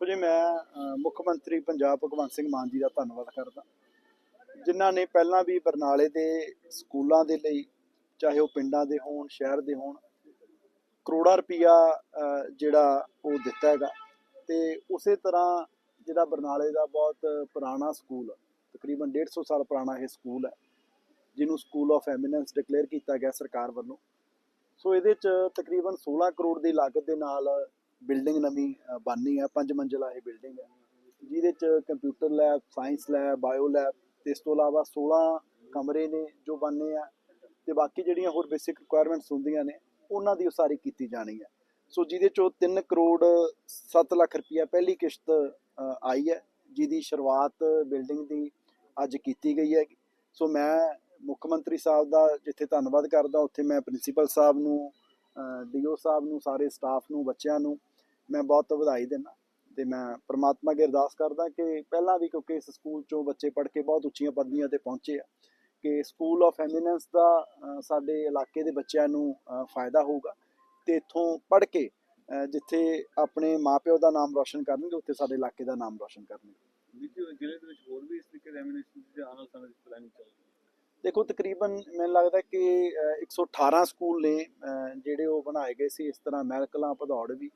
ਦੇਖੋ ਜੀ, ਮੈਂ ਮੁੱਖ ਮੰਤਰੀ ਪੰਜਾਬ ਭਗਵੰਤ ਸਿੰਘ ਮਾਨ ਜੀ ਦਾ ਧੰਨਵਾਦ ਕਰਦਾ। ਜਿਨ੍ਹਾਂ ਨੇ ਪਹਿਲਾਂ ਵੀ ਬਰਨਾਲੇ ਦੇ ਸਕੂਲਾਂ ਦੇ ਲਈ, ਚਾਹੇ ਉਹ ਪਿੰਡਾਂ ਦੇ ਹੋਣ, ਸ਼ਹਿਰ ਦੇ ਹੋਣ, ਕਰੋੜਾਂ ਰੁਪਈਆ ਜਿਹੜਾ ਉਹ ਦਿੱਤਾ ਹੈਗਾ। ਤੇ ਉਸੇ ਤਰ੍ਹਾਂ ਜਿਹੜਾ ਬਰਨਾਲੇ ਦਾ ਬਹੁਤ ਪੁਰਾਣਾ ਸਕੂਲ, ਤਕਰੀਬਨ 150 ਸਾਲ ਪੁਰਾਣਾ ਇਹ ਸਕੂਲ ਹੈ, ਜਿਹਨੂੰ ਸਕੂਲ ਆਫ ਐਮੀਨੈਂਸ ਡਿਕਲੇਅਰ ਕੀਤਾ ਗਿਆ ਸਰਕਾਰ ਵੱਲੋਂ। ਸੋ ਇਹਦੇ ਚ ਤਕਰੀਬਨ 16 ਕਰੋੜ ਦੀ ਲਾਗਤ ਦੇ ਨਾਲ ਬਿਲਡਿੰਗ ਨਵੀਂ ਬਣਨੀ ਹੈ ਪੰਜ ਮੰਜ਼ਿਲਾ ਇਹ ਬਿਲਡਿੰਗ ਹੈ ਜਿਹਦੇ ਚ computer lab science lab bio lab ਤੇ ਇਸ ਤੋਂ ਇਲਾਵਾ 16 ਕਮਰੇ ਨੇ ਜੋ ਬਣਨੇ ਆ ਤੇ ਬਾਕੀ ਜਿਹੜੀਆਂ ਹੋਰ ਬੇਸਿਕ ਰਿਕੁਆਇਰਮੈਂਟਸ ਹੁੰਦੀਆਂ ਨੇ, ਉਹਨਾਂ ਦੀ ਉਸਾਰੀ ਕੀਤੀ ਜਾਣੀ ਹੈ ਸੋ ਜਿਹਦੇ ਚੋਂ 3 ਕਰੋੜ 7 ਲੱਖ ਰੁਪਇਆ ਪਹਿਲੀ ਕਿਸ਼ਤ ਆਈ ਹੈ, ਜਿਹਦੀ ਸ਼ੁਰੂਆਤ ਬਿਲਡਿੰਗ ਦੀ ਅੱਜ ਕੀਤੀ ਗਈ ਹੈ ਸੋ ਮੈਂ ਮੁੱਖ ਮੰਤਰੀ ਸਾਹਿਬ ਦਾ ਜਿੱਥੇ ਧੰਨਵਾਦ ਕਰਦਾ, ਉੱਥੇ ਮੈਂ ਪ੍ਰਿੰਸੀਪਲ ਸਾਹਿਬ ਨੂੰ ਡੀਓ ਸਾਹਿਬ ਨੂੰ, ਸਾਰੇ ਸਟਾਫ ਨੂੰ, ਬੱਚਿਆਂ ਨੂੰ ਮੈਂ ਬਹੁਤ ਵਧਾਈ ਦਿੰਦਾ ਤੇ ਮੈਂ ਪ੍ਰਮਾਤਮਾ ਅੱਗੇ ਅਰਦਾਸ ਕਰਦਾ ਕਿ ਪਹਿਲਾਂ ਵੀ ਕਿਉਂਕਿ ਇਸ ਸਕੂਲ ਚੋਂ ਬੱਚੇ ਪੜ੍ਹ ਕੇ ਬਹੁਤ ਉੱਚੀਆਂ ਪਦਵੀਆਂ ਤੇ ਪਹੁੰਚੇ ਆ ਕਿ ਸਕੂਲ ਆਫ ਐਮੀਨੈਂਸ ਦਾ ਸਾਡੇ ਇਲਾਕੇ ਦੇ ਬੱਚਿਆਂ ਨੂੰ ਫਾਇਦਾ ਹੋਊਗਾ ਤੇ ਇੱਥੋਂ ਪੜ੍ਹ ਕੇ ਜਿੱਥੇ ਆਪਣੇ ਮਾਪਿਓ ਦਾ ਨਾਮ ਰੌਸ਼ਨ ਕਰਨਗੇ ਉੱਥੇ ਸਾਡੇ ਇਲਾਕੇ ਦਾ ਨਾਮ ਰੌਸ਼ਨ ਕਰਨਗੇ। ਜ਼ਿਲ੍ਹੇ ਦੇ ਵਿੱਚ ਹੋਰ ਵੀ ਇਸ ਤਰੀਕੇ ਦੇ ਐਮਿਨੇਸ਼ਨ ਦੇ ਆਉਣ ਵਾਲੇ ਸਮੇਂ ਵਿੱਚ ਪਲਾਨਿੰਗ ਚੱਲ ਰਹੀ ਹੈ? ਦੇਖੋ ਤਕਰੀਬਨ ਮੈਨੂੰ ਲੱਗਦਾ ਕਿ ਅ, 118 ਸਕੂਲ ਨੇ ਜਿਹੜੇ ਉਹ ਬਣਾਏ ਗਏ ਸੀ ਇਸ ਤਰ੍ਹਾਂ ਮਹਿਲਕਲਾਂ ਭਦੌੜ ਵੀ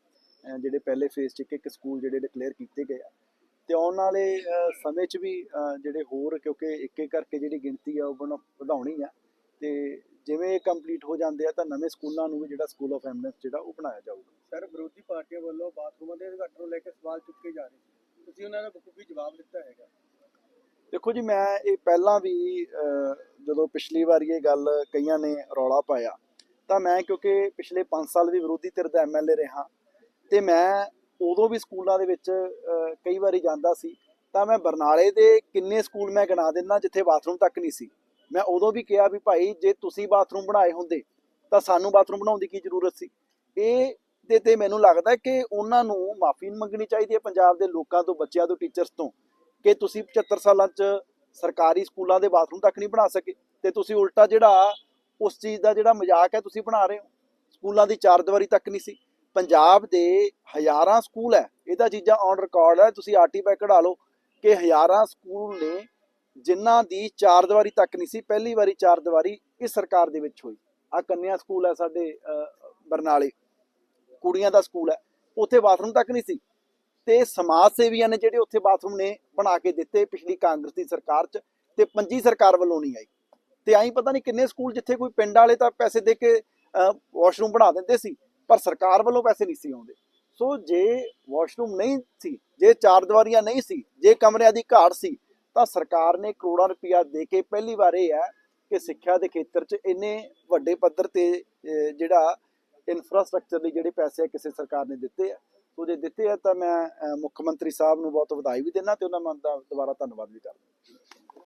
ਜਿਹੜੇ ਪਹਿਲੇ ਫੇਜ਼ 'ਚ ਇੱਕ ਇੱਕ ਸਕੂਲ ਜਿਹੜੇ ਡਿਕਲੇਅਰ ਕੀਤੇ ਗਏ ਆ। ਤੇ ਆਉਣ ਵਾਲੇ ਸਮੇਂ 'ਚ ਵੀ ਜਿਹੜੇ ਹੋਰ ਕਿਉਂਕਿ ਇੱਕ ਇੱਕ ਕਰਕੇ ਜਿਹੜੀ ਗਿਣਤੀ ਆ ਉਹ ਬਣ- ਵਧਾਉਣੀ ਆ। ਤੇ ਜਿਵੇਂ ਇਹ ਕੰਪਲੀਟ ਹੋ ਜਾਂਦੇ ਆ ਤਾਂ ਨਵੇਂ ਸਕੂਲਾਂ ਨੂੰ ਵੀ ਜਿਹੜਾ ਸਕੂਲ ਆਫ ਐਮਨੈਂਸ ਜਿਹੜਾ ਉਹ ਬਣਾਇਆ ਜਾਊਗਾ। ਸਰ ਵਿਰੋਧੀ ਪਾਰਟੀਆਂ ਵੱਲੋਂ ਬਾਥਰੂਮਾਂ ਦੇ ਉਦਘਾਟਨ ਨੂੰ ਲੈ ਕੇ ਸਵਾਲ ਚੁੱਕੇ ਜਾ ਰਹੇ ਤੁਸੀਂ ਉਹਨਾਂ ਦਾ ਬਖੂਬੀ ਜਵਾਬ ਦਿੱਤਾ ਹੈਗਾ। ਦੇਖੋ ਜੀ ਮੈਂ ਇਹ ਪਹਿਲਾਂ ਵੀ ਜਦੋਂ ਪਿਛਲੀ ਵਾਰੀ ਇਹ ਗੱਲ ਕਈਆਂ ਨੇ ਰੌਲਾ ਪਾਇਆ ਤਾਂ ਮੈਂ ਕਿਉਂਕਿ ਪਿਛਲੇ 5 ਸਾਲ ਵੀ ਵਿਰੋਧੀ ਧਿਰ ਦਾ ਐਮਐਲਏ ਰਿਹਾ ਤੇ ਮੈਂ ਉਦੋਂ ਵੀ ਸਕੂਲਾਂ ਦੇ ਵਿੱਚ ਕਈ ਵਾਰੀ ਜਾਂਦਾ ਸੀ। ਤਾਂ ਮੈਂ ਬਰਨਾਲੇ ਦੇ ਕਿੰਨੇ ਸਕੂਲ ਮੈਂ ਗਿਣਾ ਦਿੰਦਾ ਜਿੱਥੇ ਬਾਥਰੂਮ ਤੱਕ ਨਹੀਂ ਸੀ। ਮੈਂ ਉਦੋਂ ਵੀ ਕਿਹਾ ਵੀ ਭਾਈ, ਜੇ ਤੁਸੀਂ ਬਾਥਰੂਮ ਬਣਾਏ ਹੁੰਦੇ, ਤਾਂ ਸਾਨੂੰ ਬਾਥਰੂਮ ਬਣਾਉਣ ਦੀ ਕੀ ਜ਼ਰੂਰਤ ਸੀ? ਇਹ ਦੇ ਤੇ ਮੈਨੂੰ ਲੱਗਦਾ ਕਿ ਉਹਨਾਂ ਨੂੰ ਮਾਫੀ ਮੰਗਣੀ ਚਾਹੀਦੀ ਹੈ ਪੰਜਾਬ ਦੇ ਲੋਕਾਂ ਤੋਂ, ਬੱਚਿਆਂ ਤੋਂ, ਟੀਚਰਸ ਤੋਂ, ਕਿ ਤੁਸੀਂ 75 ਸਾਲਾਂ 'ਚ ਸਰਕਾਰੀ ਸਕੂਲਾਂ ਦੇ ਬਾਥਰੂਮ ਤੱਕ ਨਹੀਂ ਬਣਾ ਸਕੇ। ਤੇ ਤੁਸੀਂ ਉਲਟਾ ਜਿਹੜਾ, ਉਸ ਚੀਜ਼ ਦਾ ਜਿਹੜਾ ਮਜ਼ਾਕ ਹੈ, ਤੁਸੀਂ ਬਣਾ ਰਹੇ ਹੋ। ਸਕੂਲਾਂ ਦੀ ਚਾਰ ਦੀਵਾਰੀ ਤੱਕ ਨਹੀਂ ਸੀ। ਪੰਜਾਬ ਦੇ ਹਜ਼ਾਰਾਂ ਸਕੂਲ ਹੈ, ਇਹਦਾ ਚੀਜ਼ਾਂ ਔਨ ਰਿਕਾਰਡ ਹੈ, ਤੁਸੀਂ ਆਰਟੀਫੈਕਟ ਕਢਾ ਲਓ ਕਿ ਹਜ਼ਾਰਾਂ ਸਕੂਲ ਨੇ ਜਿਨ੍ਹਾਂ ਦੀ ਚਾਰ ਦੀਵਾਰੀ ਤੱਕ ਨਹੀਂ ਸੀ, ਪਹਿਲੀ ਵਾਰੀ ਚਾਰ ਦੀਵਾਰੀ ਇਸ ਸਰਕਾਰ ਦੇ ਵਿੱਚ ਹੋਈ। ਆ ਕੰਨਿਆ ਸਕੂਲ ਹੈ ਸਾਡੇ ਬਰਨਾਲੇ। ਕੁੜੀਆਂ ਦਾ ਸਕੂਲ ਹੈ, ਉੱਥੇ ਬਾਥਰੂਮ ਤੱਕ ਨਹੀਂ ਸੀ। ਤੇ ਸਮਾਜ ਸੇਵੀਆਂ ਨੇ ਜਿਹੜੇ ਉੱਥੇ ਬਾਥਰੂਮ ਨੇ ਬਣਾ ਕੇ ਦਿੱਤੇ ਪਿਛਲੀ ਕਾਂਗਰਸ ਦੀ ਸਰਕਾਰ 'ਚ ਤੇ ਪੰਜੀ ਸਰਕਾਰ ਵੱਲੋਂ ਨਹੀਂ ਆਈ। ਤੇ ਆਈ ਪਤਾ ਨਹੀਂ ਕਿੰਨੇ ਸਕੂਲ ਜਿੱਥੇ ਕੋਈ ਪਿੰਡ ਵਾਲੇ ਤਾਂ ਪੈਸੇ ਦੇ ਕੇ ਵਾਸ਼ਰੂਮ ਬਣਾ ਦਿੰਦੇ ਸੀ। ਪਰ ਸਰਕਾਰ ਵੱਲੋਂ ਪੈਸੇ ਨਹੀਂ ਸੀ ਆਉਂਦੇ। ਸੋ ਜੇ ਵਾਸ਼ਰੂਮ ਨਹੀਂ ਸੀ, ਜੇ ਚਾਰ ਦੀਵਾਰੀਆਂ ਨਹੀਂ ਸੀ, ਜੇ ਕਮਰਿਆਂ ਦੀ ਘਾਟ ਸੀ, ਤਾਂ ਸਰਕਾਰ ਨੇ ਕਰੋੜਾਂ ਰੁਪਇਆ ਦੇ ਕੇ ਪਹਿਲੀ ਵਾਰ ਇਹ ਹੈ ਕਿ ਸਿੱਖਿਆ ਦੇ ਖੇਤਰ 'ਚ ਇੰਨੇ ਵੱਡੇ ਪੱਧਰ ਤੇ ਜਿਹੜਾ ਇਨਫਰਾਸਟ੍ਰਕਚਰ ਲਈ ਜਿਹੜੇ ਪੈਸੇ ਕਿਸੇ ਸਰਕਾਰ ਨੇ ਦਿੱਤੇ ਆ। ਸੋ ਜੇ ਦਿੱਤੇ ਆ ਤਾਂ ਮੈਂ ਮੁੱਖ ਮੰਤਰੀ ਸਾਹਿਬ ਨੂੰ ਬਹੁਤ ਵਧਾਈ ਵੀ ਦਿੰਦਾ ਤੇ ਉਹਨਾਂ ਦਾ ਦੁਬਾਰਾ ਧੰਨਵਾਦ ਵੀ ਕਰਦਾ।